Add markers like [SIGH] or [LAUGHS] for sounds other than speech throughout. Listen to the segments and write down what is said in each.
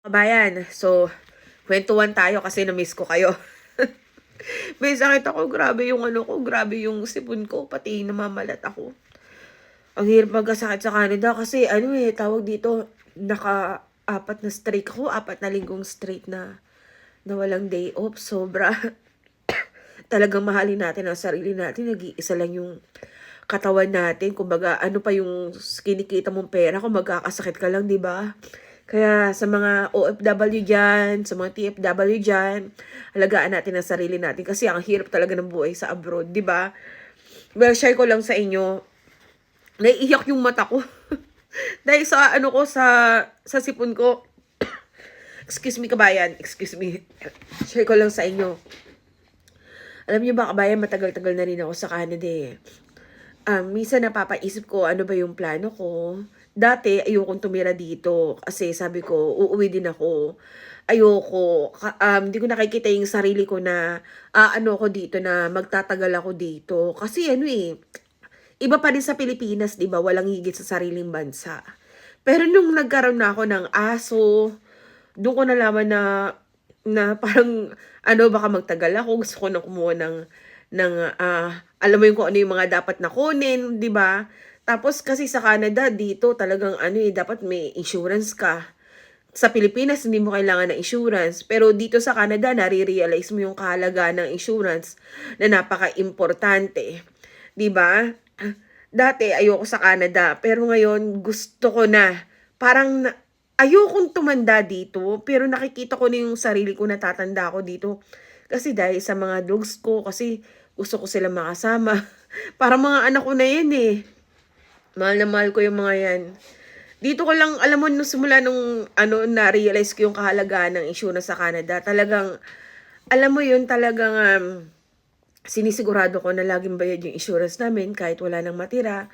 Kabayan, so, kwentuhan tayo kasi na-miss ko kayo. [LAUGHS] May sakit ako, grabe yung ano ko, grabe yung sipon ko, pati namamalat ako. Ang hirap magkasakit sa Canada kasi ano eh, tawag dito, naka apat na straight ako, apat na linggong straight na na walang day off. Sobra. [COUGHS] Talagang mahalin natin ang sarili natin. Nag-iisa lang yung katawan natin. Kumbaga, ano pa yung kinikita mong pera kung magkakasakit ka lang, di ba? Kaya sa mga OFW dyan, sa mga TFW dyan, alagaan natin ang sarili natin kasi ang hirap talaga ng buhay sa abroad, di ba? Well, share ko lang sa inyo, naiiyak yung mata ko. [LAUGHS] Dahil sa ano ko, sa, sa sipon ko, [COUGHS] excuse me kabayan, excuse me, [COUGHS] share ko lang sa inyo. Alam niyo ba kabayan, matagal-tagal na rin ako sa Canada eh. Um, minsan napapaisip ko ano ba yung plano ko. Dati, ayokong tumira dito kasi sabi ko, uuwi din ako. Ayoko, um, hindi ko nakikita yung sarili ko na ah, ano ko dito na magtatagal ako dito. Kasi ano eh, iba pa rin sa Pilipinas, di ba? Walang higit sa sariling bansa. Pero nung nagkaroon na ako ng aso, doon ko nalaman na na parang ano baka magtagal ako gusto ko na kumuha ng ng ah, alam mo yung kung ano yung mga dapat na kunin, 'di ba? Tapos kasi sa Canada dito talagang ano eh dapat may insurance ka. Sa Pilipinas hindi mo kailangan ng insurance, pero dito sa Canada nare-realize mo yung kahalagaan ng insurance na napaka-importante. ba? Dati ayoko sa Canada, pero ngayon gusto ko na. Parang ayokong tumanda dito, pero nakikita ko na yung sarili ko natatanda ako dito. Kasi dahil sa mga dogs ko, kasi gusto ko sila makasama. [LAUGHS] Para mga anak ko na yan eh. Mahal na mahal ko yung mga yan. Dito ko lang, alam mo, nung simula nung ano, na-realize ko yung kahalagaan ng insurance sa Canada, talagang, alam mo yun, talagang um, sinisigurado ko na laging bayad yung insurance namin kahit wala nang matira.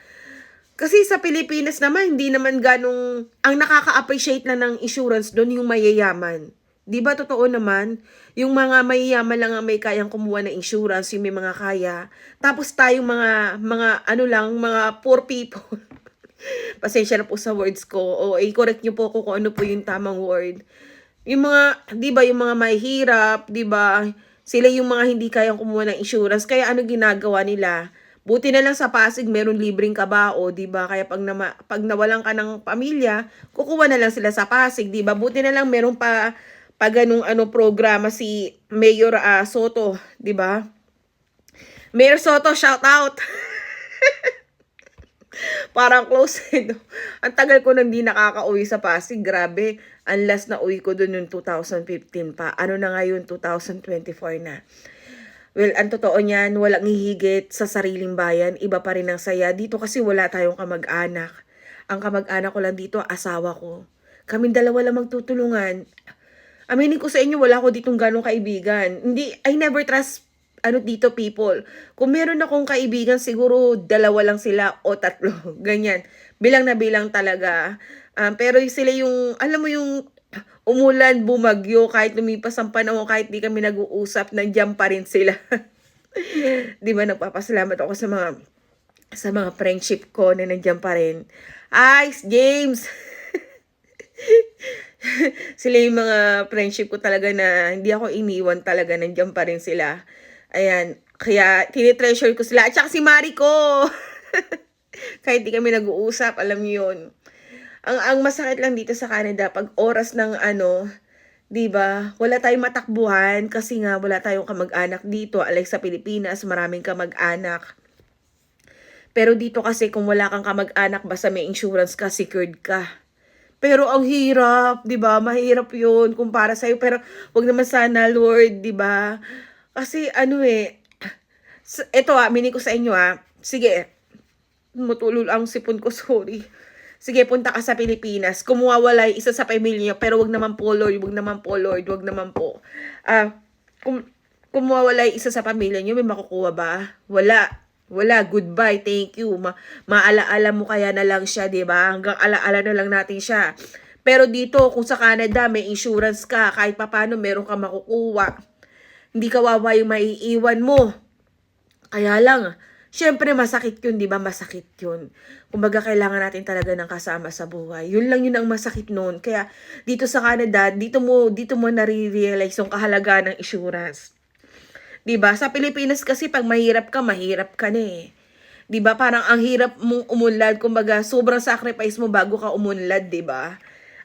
Kasi sa Pilipinas naman, hindi naman ganong, ang nakaka-appreciate na ng insurance doon yung mayayaman. Di ba totoo naman? Yung mga mayayaman lang ang may kayang kumuha ng insurance, yung may mga kaya. Tapos tayong mga, mga ano lang, mga poor people. [LAUGHS] Pasensya na po sa words ko. O i-correct nyo po ako kung ano po yung tamang word. Yung mga, di ba, yung mga mahihirap, di ba, sila yung mga hindi kayang kumuha ng insurance. Kaya ano ginagawa nila? Buti na lang sa Pasig, meron libreng kabao, di ba? Kaya pag, nama, pag nawalan ka ng pamilya, kukuha na lang sila sa Pasig, di ba? Buti na lang meron pa, pa ganung ano programa si Mayor ah, Soto, di ba? Mayor Soto, shout out! [LAUGHS] Parang close eh, no? Ang tagal ko nang di nakaka-uwi sa Pasig. Grabe. Ang last na uwi ko dun yung 2015 pa. Ano na ngayon, 2024 na. Well, ang totoo niyan, walang hihigit sa sariling bayan. Iba pa rin ang saya. Dito kasi wala tayong kamag-anak. Ang kamag-anak ko lang dito, asawa ko. Kaming dalawa lang magtutulungan. Aminin ko sa inyo, wala ko ditong ganong kaibigan. Hindi, I never trust ano dito people. Kung meron akong kaibigan, siguro dalawa lang sila o tatlo. [LAUGHS] Ganyan. Bilang na bilang talaga. Um, pero sila yung, alam mo yung umulan, bumagyo, kahit lumipas ang panahon, kahit di kami nag-uusap, nandiyan pa rin sila. [LAUGHS] di ba, nagpapasalamat ako sa mga sa mga friendship ko na nandiyan pa rin. Ice, James! [LAUGHS] [LAUGHS] sila yung mga friendship ko talaga na hindi ako iniwan talaga, nandiyan pa rin sila. Ayan, kaya tinitreasure ko sila. At saka si Mariko! [LAUGHS] Kahit di kami nag-uusap, alam niyo yun. Ang, ang masakit lang dito sa Canada, pag oras ng ano, di ba wala tayong matakbuhan kasi nga wala tayong kamag-anak dito. Alay sa Pilipinas, maraming kamag-anak. Pero dito kasi kung wala kang kamag-anak, basta may insurance ka, secured ka. Pero ang hirap, 'di ba? Mahirap 'yun kumpara sa iyo, pero wag naman sana, Lord, 'di ba? Kasi ano eh ito ah, mini ko sa inyo ah. Sige. Matulol ang sipon ko, [LAUGHS] sorry. Sige, punta ka sa Pilipinas. Kumuwalay isa sa pamilya niyo, pero wag naman po, Lord. Wag naman po, Lord. Wag naman po. Ah, kum kumuwalay isa sa pamilya niyo, may makukuha ba? Wala. Wala, goodbye, thank you. Ma maalaala mo kaya na lang siya, 'di ba? Hanggang alaala na lang natin siya. Pero dito, kung sa Canada may insurance ka, kahit papaano meron ka makukuha. Hindi kawawa yung maiiwan mo. Kaya lang, Siyempre, masakit yun, di ba? Masakit yun. Kumbaga, kailangan natin talaga ng kasama sa buhay. Yun lang yun ang masakit noon. Kaya, dito sa Canada, dito mo, dito mo nare-realize yung kahalagaan ng insurance. 'Di ba? Sa Pilipinas kasi pag mahirap ka, mahirap ka na eh. 'Di ba? Parang ang hirap mong umunlad, kumbaga sobrang sacrifice mo bago ka umunlad, 'di ba?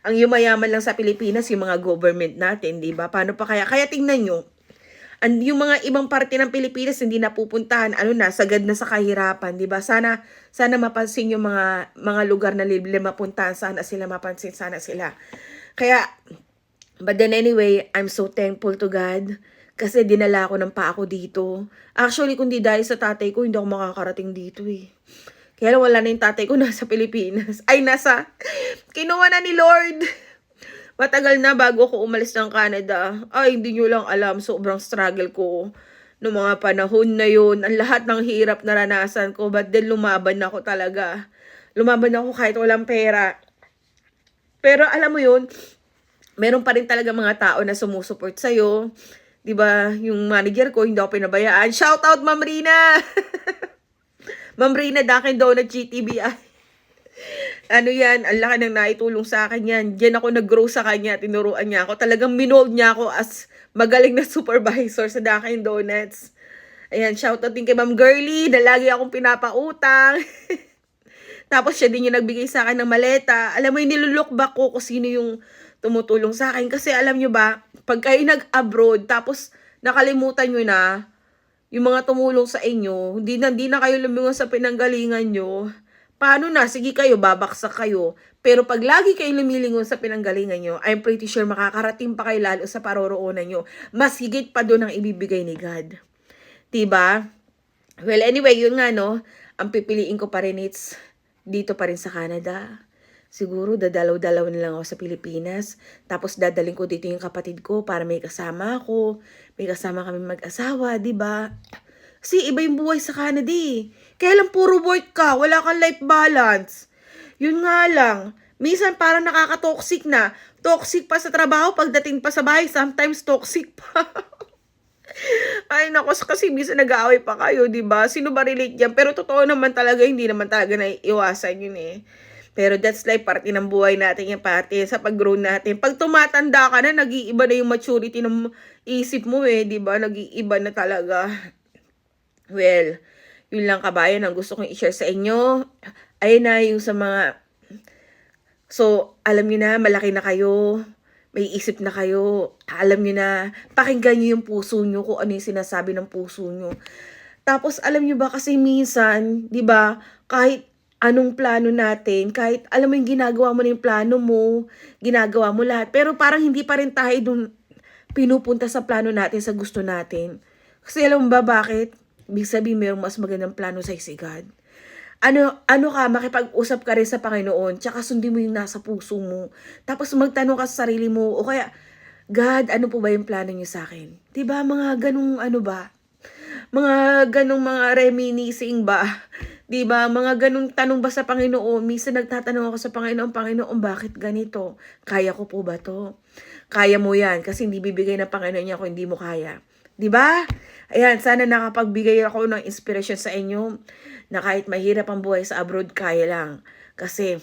Ang yumayaman lang sa Pilipinas yung mga government natin, 'di ba? Paano pa kaya? Kaya tingnan nyo, ang yung mga ibang parte ng Pilipinas hindi napupuntahan, ano na, sagad na sa kahirapan, 'di ba? Sana sana mapansin yung mga mga lugar na libre mapuntahan, sana sila mapansin, sana sila. Kaya But then anyway, I'm so thankful to God kasi dinala ako ng pa ako dito. Actually, kung di dahil sa tatay ko, hindi ako makakarating dito eh. Kaya wala na yung tatay ko [LAUGHS] nasa Pilipinas. Ay, nasa, kinuha na ni Lord. Matagal na bago ako umalis ng Canada. Ay, hindi nyo lang alam, sobrang struggle ko. Noong mga panahon na yun, ang lahat ng hirap naranasan ko, but then lumaban ako talaga. Lumaban ako kahit walang pera. Pero alam mo yun, meron pa rin talaga mga tao na sumusuport sa'yo. 'Di ba Yung manager ko, hindi ako pinabayaan. Shout out, Ma'am Rina! [LAUGHS] Ma'am Rina, Dunkin Donut GTBI. [LAUGHS] ano yan, ang laki ng naitulong sa akin yan. Diyan ako nag-grow sa kanya, tinuruan niya ako. Talagang minold niya ako as magaling na [LAUGHS] supervisor sa Dunkin Donuts. Ayan, shout out din kay Ma'am Girly, na lagi akong pinapautang. Tapos siya din yung nagbigay sa akin ng maleta. Alam mo, yung nilulook back ko kung sino yung tumutulong sa akin. Kasi alam nyo ba, pag kayo nag-abroad, tapos nakalimutan nyo na, yung mga tumulong sa inyo, hindi na, hindi na kayo lumingon sa pinanggalingan nyo, paano na? Sige kayo, babaksak kayo. Pero pag lagi kayo lumilingon sa pinanggalingan nyo, I'm pretty sure makakarating pa kayo lalo sa paroroonan nyo. Mas higit pa doon ang ibibigay ni God. Diba? Well, anyway, yun nga, no? Ang pipiliin ko pa rin, it's dito pa rin sa Canada. Siguro dadalaw-dalaw na lang ako sa Pilipinas. Tapos dadaling ko dito yung kapatid ko para may kasama ako. May kasama kami mag-asawa, di ba? Kasi iba yung buhay sa Canada eh. Kaya lang puro work ka, wala kang life balance. Yun nga lang. Minsan parang nakaka-toxic na. Toxic pa sa trabaho, pagdating pa sa bahay, sometimes toxic [LAUGHS] pa. Ay, nako, kasi minsan nag-aaway pa kayo, di ba? Sino ba relate yan? Pero totoo naman talaga, hindi naman talaga naiiwasan yun eh. Pero that's life, parte ng buhay natin yung parte sa pag-grow natin. Pag tumatanda ka na, nag-iiba na yung maturity ng isip mo eh, di ba? Nag-iiba na talaga. Well, yun lang kabayan ang gusto kong i-share sa inyo. Ayun na yung sa mga... So, alam niyo na, malaki na kayo may isip na kayo, alam nyo na, pakinggan nyo yung puso nyo kung ano yung sinasabi ng puso nyo. Tapos alam nyo ba kasi minsan, di ba, kahit anong plano natin, kahit alam mo yung ginagawa mo na yung plano mo, ginagawa mo lahat, pero parang hindi pa rin tayo dun pinupunta sa plano natin, sa gusto natin. Kasi alam mo ba bakit? Ibig sabihin, mayroong mas magandang plano sa si God ano, ano ka, makipag-usap ka rin sa Panginoon, tsaka sundin mo yung nasa puso mo. Tapos magtanong ka sa sarili mo, o kaya, God, ano po ba yung plano niyo sa akin? Diba, mga ganong ano ba? Mga ganong mga reminiscing ba? Diba, mga ganong tanong ba sa Panginoon? Minsan nagtatanong ako sa Panginoon, Panginoon, bakit ganito? Kaya ko po ba to? Kaya mo yan, kasi hindi bibigay ng Panginoon niya kung hindi mo kaya. Diba? Ayan, sana nakapagbigay ako ng inspiration sa inyo na kahit mahirap ang buhay sa abroad, kaya lang. Kasi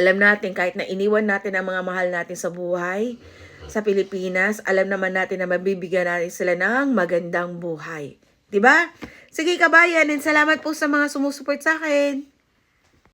alam natin, kahit na iniwan natin ang mga mahal natin sa buhay, sa Pilipinas, alam naman natin na mabibigyan natin sila ng magandang buhay. 'Di ba? Sige kabayan, and salamat po sa mga sumusuport sa akin.